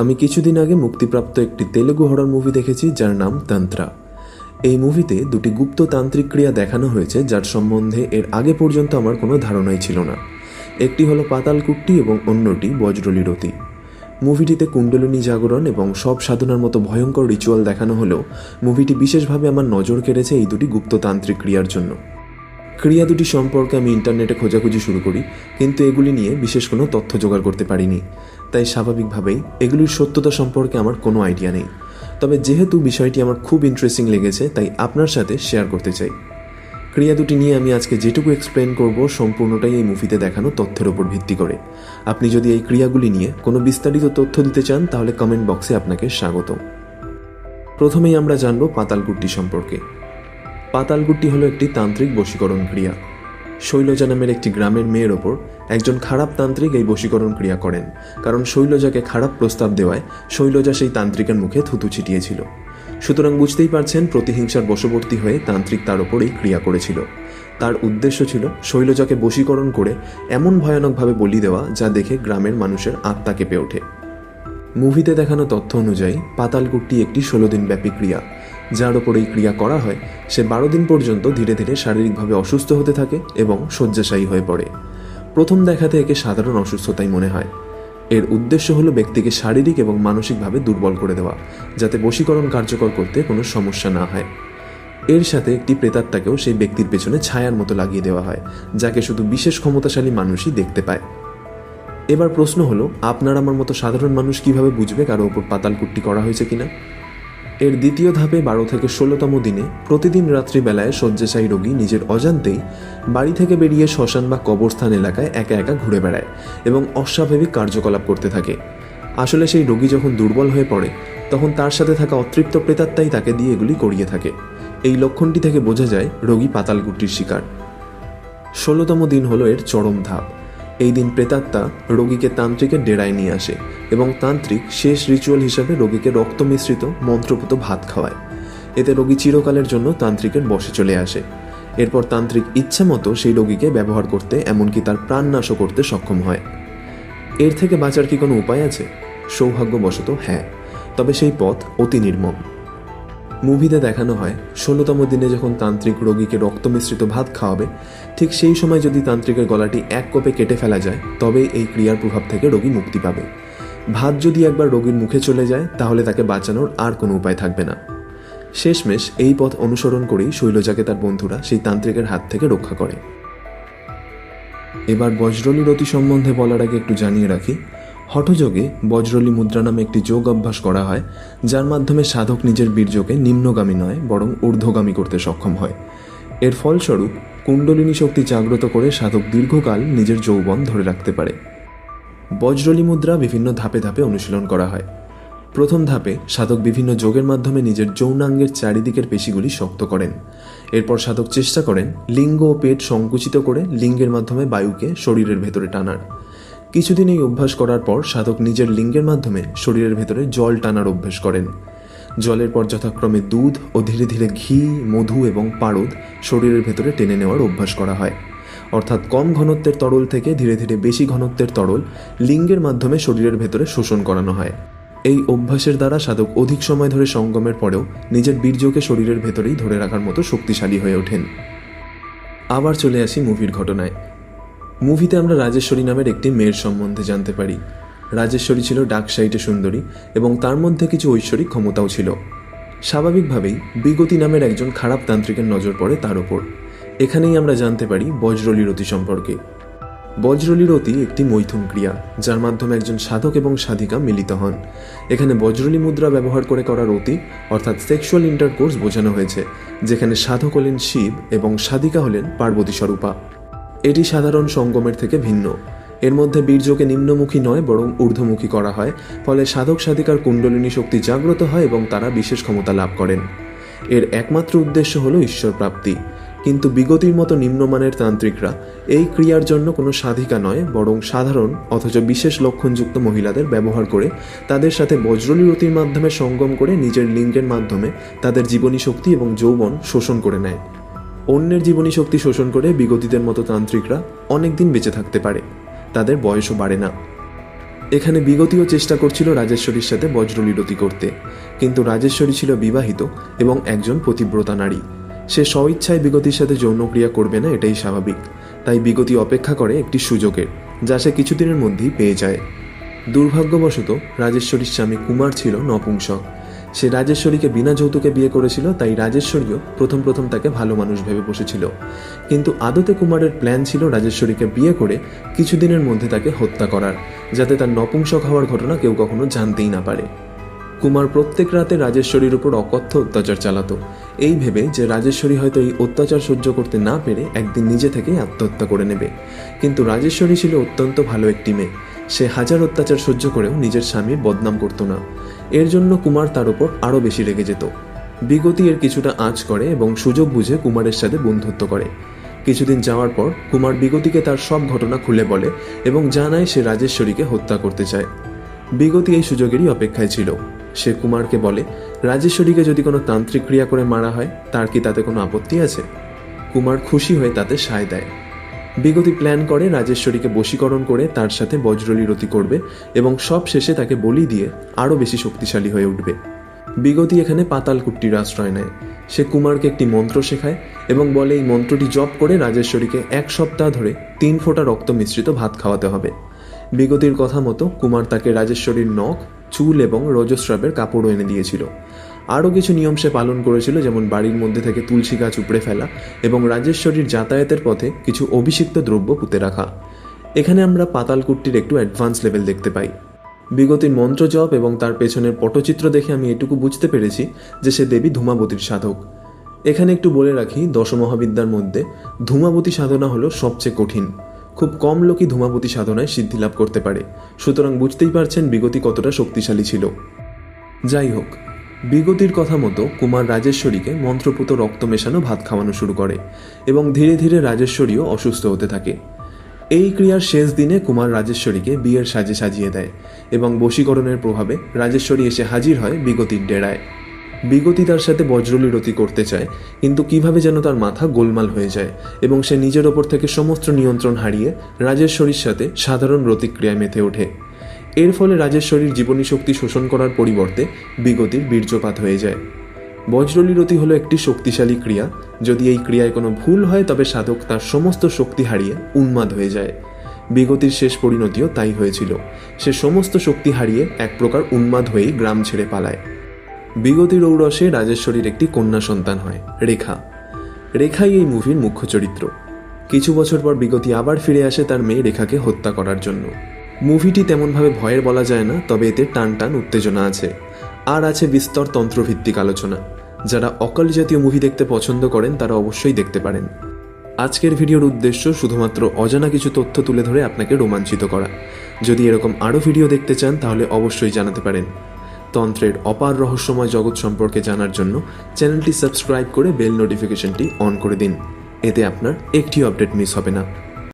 আমি কিছুদিন আগে মুক্তিপ্রাপ্ত একটি তেলেগু হরর মুভি দেখেছি, যার নাম তন্ত্রা এই মুভিতে দুটি গুপ্ত তান্ত্রিক ক্রিয়া দেখানো হয়েছে, যার সম্বন্ধে এর আগে পর্যন্ত আমার কোনো ধারণাই ছিল না। একটি হলো পাতালকুট্টি এবং অন্যটি বজ্রলিরতি। মুভিটিতে কুণ্ডলিনী জাগরণ এবং সব সাধনার মতো ভয়ঙ্কর রিচুয়াল দেখানো হলেও মুভিটি বিশেষভাবে আমার নজর কেড়েছে এই দুটি গুপ্ততান্ত্রিক ক্রিয়ার জন্য। ক্রিয়া দুটি সম্পর্কে আমি ইন্টারনেটে খোঁজাখুঁজি শুরু করি, কিন্তু এগুলি নিয়ে বিশেষ কোনো তথ্য জোগাড় করতে পারিনি। তাই স্বাভাবিকভাবেই এগুলির সত্যতা সম্পর্কে আমার কোনো আইডিয়া নেই। তবে যেহেতু বিষয়টি আমার খুব ইন্টারেস্টিং লেগেছে, তাই আপনার সাথে শেয়ার করতে চাই। ক্রিয়া দুটি নিয়ে আমি আজকে যেটুকু এক্সপ্লেন করব, সম্পূর্ণটাই এই মুভিতে দেখানো তথ্যের উপর ভিত্তি করে। আপনি যদি এই ক্রিয়াগুলি নিয়ে কোনো বিস্তারিত তথ্য দিতে চান, তাহলে কমেন্ট বক্সে আপনাকে স্বাগত প্রথমেই আমরা জানব পাতালগুট্টি সম্পর্কে। পাতালগুট্টি হলো একটি তান্ত্রিক বশীকরণ ক্রিয়া। শৈলজা নামের একটি গ্রামের মেয়ের ওপর একজন খারাপ তান্ত্রিক এই বশীকরণ ক্রিয়া করেন। কারণ শৈলজাকে খারাপ প্রস্তাব দেওয়ায় শৈলজা সেই তান্ত্রিকের মুখে থুতু ছিটিয়েছিল। সুতরাং বুঝতেই পারছেন প্রতিহিংসার বশবর্তী হয়ে তান্ত্রিক তার ওপর এই ক্রিয়া করেছিল। তার উদ্দেশ্য ছিল শৈলজাকে বশীকরণ করে এমন ভয়ানকভাবে বলি দেওয়া যা দেখে গ্রামের মানুষের আত্মা কেঁপে ওঠে। মুভিতে দেখানো তথ্য অনুযায়ী পাতালকুট্টি একটি ষোলো দিন ব্যাপী ক্রিয়া। যার ওপর এই ক্রিয়া করা হয়, সে বারো দিন পর্যন্ত ধীরে ধীরে শারীরিকভাবে অসুস্থ হতে থাকে এবং শয্যাশায়ী হয়ে পড়ে। প্রথম দেখাতে একে সাধারণ অসুস্থতাই মনে হয়। এর উদ্দেশ্য হলো ব্যক্তিকে শারীরিক এবং মানসিকভাবে দুর্বল করে দেওয়া, যাতে বশীকরণ কার্যকর করতে কোনো সমস্যা না হয়। এর সাথে একটি প্রেতাত্মাকেও সেই ব্যক্তির পেছনে ছায়ার মতো লাগিয়ে দেওয়া হয়, যাকে শুধু বিশেষ ক্ষমতাশালী মানুষই দেখতে পায়। এবার প্রশ্ন হলো, আপনার আমার মতো সাধারণ মানুষ কীভাবে বুঝবে কারও ওপর পাতালকুট্টি করা হয়েছে কিনা? এর দ্বিতীয় ধাপে বারো থেকে ষোলোতম দিনে প্রতিদিন রাত্রিবেলায় শয্যাশায়ী রোগী নিজের অজান্তেই বাড়ি থেকে বেরিয়ে শ্মশান বা কবরস্থান এলাকায় একা একা ঘুরে বেড়ায় এবং অস্বাভাবিক কার্যকলাপ করতে থাকে। আসলে সেই রোগী যখন দুর্বল হয়ে পড়ে, তখন তার সাথে থাকা অতৃপ্ত প্রেতাত্মাই তাকে দিয়ে এগুলি করিয়ে থাকে। এই লক্ষণটি থেকে বোঝা যায় রোগী পাতালকুট্টির শিকার। ষোলোতম দিন হলো এর চরম ধাপ। এই দিন প্রেতাত্মা রোগীকে তান্ত্রিকের ডেরায় নিয়ে আসে এবং তান্ত্রিক শেষ রিচুয়াল হিসাবে রোগীকে রক্ত মিশ্রিত মন্ত্রপুত ভাত খাওয়ায়। এতে রোগী চিরকালের জন্য তান্ত্রিকের বসে চলে আসে। এরপর তান্ত্রিক ইচ্ছা মতো সেই রোগীকে ব্যবহার করতে, এমনকি তার প্রাণ নাশও করতে সক্ষম হয়। এর থেকে বাঁচার কি কোনো উপায় আছে? সৌভাগ্যবশত হ্যাঁ তবে সেই পথ অতি নির্মম। মুভিতে দেখানো হয়, ষোলোতম দিনে যখন তান্ত্রিক রোগীকে রক্ত মিশ্রিত ভাত খাওয়াবে, ঠিক সেই সময় যদি তান্ত্রিকের গলাটি এক কোপে কেটে ফেলা যায় তবে এই ক্রিয়ার প্রভাব থেকে রোগী মুক্তি পাবে। ভাত যদি একবার রোগীর মুখে চলে যায়, তাহলে তাকে বাঁচানোর আর কোনো উপায় থাকবে না। শেষমেশ এই পথ অনুসরণ করেই শৈলজাকে তার বন্ধুরা সেই তান্ত্রিকের হাত থেকে রক্ষা করে। এবার বজ্রলি রতি সম্বন্ধে বলার আগে একটু জানিয়ে রাখি হঠযোগে বজ্রলি মুদ্রা নামে একটি যোগ অভ্যাস করা হয়, যার মাধ্যমে সাধক নিজের বীর্যকে নিম্নগামী নয়, বরং ঊর্ধ্বগামী করতে সক্ষম হয়। এর ফলস্বরূপ, কুণ্ডলিনী শক্তি জাগ্রত করে সাধক দীর্ঘকাল নিজের যৌবন ধরে রাখতে পারে। বজ্রলি মুদ্রা বিভিন্ন ধাপে ধাপে অনুশীলন করা হয়। প্রথম ধাপে সাধক বিভিন্ন যোগের মাধ্যমে নিজের যৌনাঙ্গের চারিদিকের পেশিগুলি শক্ত করেন। এরপর সাধক চেষ্টা করেন লিঙ্গ ও পেট সংকুচিত করে লিঙ্গের মাধ্যমে বায়ুকে শরীরের ভেতরে টানার। কিছুদিন এই অভ্যাস করার পর সাধক নিজের লিঙ্গের মাধ্যমে শরীরের ভেতরে জল টানার অভ্যাস করেন। জলের পর যথাক্রমে দুধ ও ধীরে ধীরে ঘি, মধু এবং পারদ শরীরের ভেতরে টেনে নেওয়ার অভ্যাস করা হয়। অর্থাৎ কম ঘনত্বের তরল থেকে ধীরে ধীরে বেশি ঘনত্বের তরল লিঙ্গের মাধ্যমে শরীরের ভেতরে শোষণ করানো হয়। এই অভ্যাসের দ্বারা সাধক অধিক সময় ধরে সঙ্গমের পরেও নিজের বীর্যকে শরীরের ভেতরেই ধরে রাখার মতো শক্তিশালী হয়ে ওঠেন। আবার চলে আসি মুভির ঘটনায়। মুভিতে আমরা রাজেশ্বরী নামের একটি মেয়ের সম্বন্ধে জানতে পারি। রাজেশ্বরী ছিল ডাক সাইটে সুন্দরী এবং তার মধ্যে কিছু ঐশ্বরিক ক্ষমতাও ছিল। স্বাভাবিকভাবেই বিগতি নামের একজন খারাপ তান্ত্রিকের নজর পড়ে তার ওপর। এখানেই আমরা জানতে পারি বজ্রলিরতি সম্পর্কে। বজ্রলিরতি একটি মৈথুন ক্রিয়া, যার মাধ্যমে একজন সাধক এবং সাধিকা মিলিত হন। এখানে বজ্রলি মুদ্রা ব্যবহার করে করা রতি অর্থাৎ সেক্সুয়াল ইন্টারকোর্স বোঝানো হয়েছে, যেখানে সাধক হলেন শিব এবং সাধিকা হলেন পার্বতী স্বরূপা। এটি সাধারণ সঙ্গমের থেকে ভিন্ন। এর মধ্যে বীর্যকে নিম্নমুখী নয়, বরং ঊর্ধ্বমুখী করা হয়, ফলে সাধক সাধিকার কুণ্ডলিনী শক্তি জাগ্রত হয় এবং তারা বিশেষ ক্ষমতা লাভ করেন। এর একমাত্র উদ্দেশ্য হল ঈশ্বর প্রাপ্তি। কিন্তু বিগতির মতো নিম্নমানের তান্ত্রিকরা এই ক্রিয়ার জন্য কোনো সাধিকা নয়, বরং সাধারণ অথচ বিশেষ লক্ষণযুক্ত মহিলাদের ব্যবহার করে তাদের সাথে বজ্রলিরতির মাধ্যমে সঙ্গম করে নিজের লিঙ্গের মাধ্যমে তাদের জীবনী শক্তি এবং যৌবন শোষণ করে নেয়। অন্যের জীবনী শক্তি শোষণ করে বিগতিদের মতো তান্ত্রিকরা অনেক দিন বেঁচে থাকতে পারে। তাদের বয়সও বাড়ে না। এখানে বিগতিও চেষ্টা করছিল রাজেশ্বরীর সাথে বজ্রলীরতি করতে। কিন্তু রাজেশ্বরী ছিল বিবাহিত এবং একজন পতিব্রতা নারী। সে স্বইচ্ছায় বিগতির সাথে যৌনক্রিয়া করবে না এটাই স্বাভাবিক। তাই বিগতি অপেক্ষা করে একটি সুযোগের, যা সে কিছুদিনের মধ্যেই পেয়ে যায়। দুর্ভাগ্যবশত রাজেশ্বরীর স্বামী কুমার ছিল নপুংসক। সে রাজেশ্বরীকে বিনা যৌতুকে বিয়ে করেছিল, তাই রাজেশ্বরীও প্রথম প্রথম তাকে ভালো মানুষ ভেবে বসেছিল। কিন্তু আদতে কুমারের প্ল্যান ছিল রাজেশ্বরীকে বিয়ে করে কিছুদিনের মধ্যে তাকে হত্যা করার, যাতে তার নপুংসক হওয়ার ঘটনা কেউ কখনো জানতেই না পারে। কুমার প্রত্যেক রাতে রাজেশ্বরীর উপর অকথ্য অত্যাচার চালাতো। এই ভেবে যে রাজেশ্বরী হয়তো এই অত্যাচার সহ্য করতে না পেরে একদিন নিজে থেকেই আত্মহত্যা করে নেবে। কিন্তু রাজেশ্বরী ছিল অত্যন্ত ভালো একটি মেয়ে। সে হাজার অত্যাচার সহ্য করেও নিজের স্বামীর বদনাম করতো না। এর জন্য কুমার তার উপর আরও বেশি রেগে যেত। বিগতি এর কিছুটা আঁচ করে এবং সুযোগ বুঝে কুমারের সাথে বন্ধুত্ব করে। কিছুদিন যাওয়ার পর কুমার বিগতিকে তার সব ঘটনা খুলে বলে এবং জানায় সে রাজেশ্বরীকে হত্যা করতে চায়। বিগতি এই সুযোগেরই অপেক্ষায় ছিল। সে কুমারকে বলে, রাজেশ্বরীকে যদি কোনো তান্ত্রিক ক্রিয়া করে মারা হয়, তার কি তাতে কোনো আপত্তি আছে? কুমার খুশি হয়ে তাতে সায় দেয়। বিগতি প্ল্যান করে রাজেশ্বরীকে বশীকরণ করে তার সাথে বজ্রলীরতি করবে এবং সব শেষে তাকে বলি দিয়ে আরও বেশি শক্তিশালী হয়ে উঠবে। বিগতি এখানে পাতালকুট্টির আশ্রয় নেয়। সে কুমারকে একটি মন্ত্র শেখায় এবং বলে, এই মন্ত্রটি জপ করে রাজেশ্বরীকে এক সপ্তাহ ধরে তিন ফোঁটা রক্ত মিশ্রিত ভাত খাওয়াতে হবে। বিগতির কথা মতো কুমার তাকে রাজেশ্বরীর নখ, চুল এবং রজস্রাবের কাপড়ও এনে দিয়েছিল। আরও কিছু নিয়ম সে পালন করেছিল, যেমন বাড়ির মধ্যে থেকে তুলসী গাছ উপড়ে ফেলা এবং রাজেশ্বরীর যাতায়াতের পথে কিছু অভিষিক্ত দ্রব্য পুঁতে রাখা। এখানে আমরা পাতালকুট্টির একটু অ্যাডভান্স লেভেল দেখতে পাই। বিগতির মন্ত্র জপ এবং তার পেছনের পটচিত্র দেখে আমি এটুকু বুঝতে পেরেছি যে সে দেবী ধূমাবতীর সাধক। এখানে একটু বলে রাখি, দশমহাবিদ্যার মধ্যে ধূমাবতী সাধনা হলো সবচেয়ে কঠিন। খুব কম লোকই ধূমাবতী সাধনায় সিদ্ধি লাভ করতে পারে। সুতরাং বুঝতেই পারছেন বিগতি কতটা শক্তিশালী ছিল। যাই হোক বিগতির কথা মতো কুমার রাজেশ্বরীকে মন্ত্রপুত রক্ত মেশানো ভাত খাওয়ানো শুরু করে এবং ধীরে ধীরে রাজেশ্বরীও অসুস্থ হতে থাকে। এই ক্রিয়ার শেষ দিনে কুমার রাজেশ্বরীকে বিয়ের সাজে সাজিয়ে দেয় এবং বশীকরণের প্রভাবে রাজেশ্বরী এসে হাজির হয় বিগতির ডেরায়। বিগতি তার সাথে বজ্রলীরতি করতে চায়, কিন্তু কীভাবে যেন তার মাথা গোলমাল হয়ে যায় এবং সে নিজের ওপর থেকে সমস্ত নিয়ন্ত্রণ হারিয়ে রাজেশ্বরীর সাথে সাধারণ রতিক্রিয়ায় মেতে ওঠে। এর ফলে রাজেশ্বরীর জীবনী শক্তি শোষণ করার পরিবর্তে বিগতির বীর্যপাত হয়ে যায়। বজ্রলিরতি হলো একটি শক্তিশালী ক্রিয়া। যদি এই ক্রিয়ায় কোনো ভুল হয়, তবে সাধক তার সমস্ত শক্তি হারিয়ে উন্মাদ হয়ে যায়। বিগতির শেষ পরিণতিও তাই হয়েছিল। সে সমস্ত শক্তি হারিয়ে এক প্রকার উন্মাদ হয়েই গ্রাম ছেড়ে পালায়। বিগতির ঔরসে রাজেশ্বরীর একটি কন্যা সন্তান হয়, রেখা। রেখাই এই মুভির মুখ্য চরিত্র। কিছু বছর পর বিগতি আবার ফিরে আসে তার মেয়ে রেখাকে হত্যা করার জন্য। মুভিটি তেমনভাবে ভয়ের বলা যায় না, তবে এতে টান টান উত্তেজনা আছে। আর আছে বিস্তর তন্ত্রভিত্তিক আলোচনা। যারা অকাল জাতীয় মুভি দেখতে পছন্দ করেন, তারা অবশ্যই দেখতে পারেন। আজকের ভিডিওর উদ্দেশ্য শুধুমাত্র অজানা কিছু তথ্য তুলে ধরে আপনাকে রোমাঞ্চিত করা। যদি এরকম আরও ভিডিও দেখতে চান, তাহলে অবশ্যই জানাতে পারেন। তন্ত্রের অপার রহস্যময় জগৎ সম্পর্কে জানার জন্য চ্যানেলটি সাবস্ক্রাইব করে বেল নোটিফিকেশনটি অন করে দিন। এতে আপনার একটি আপডেট মিস হবে না।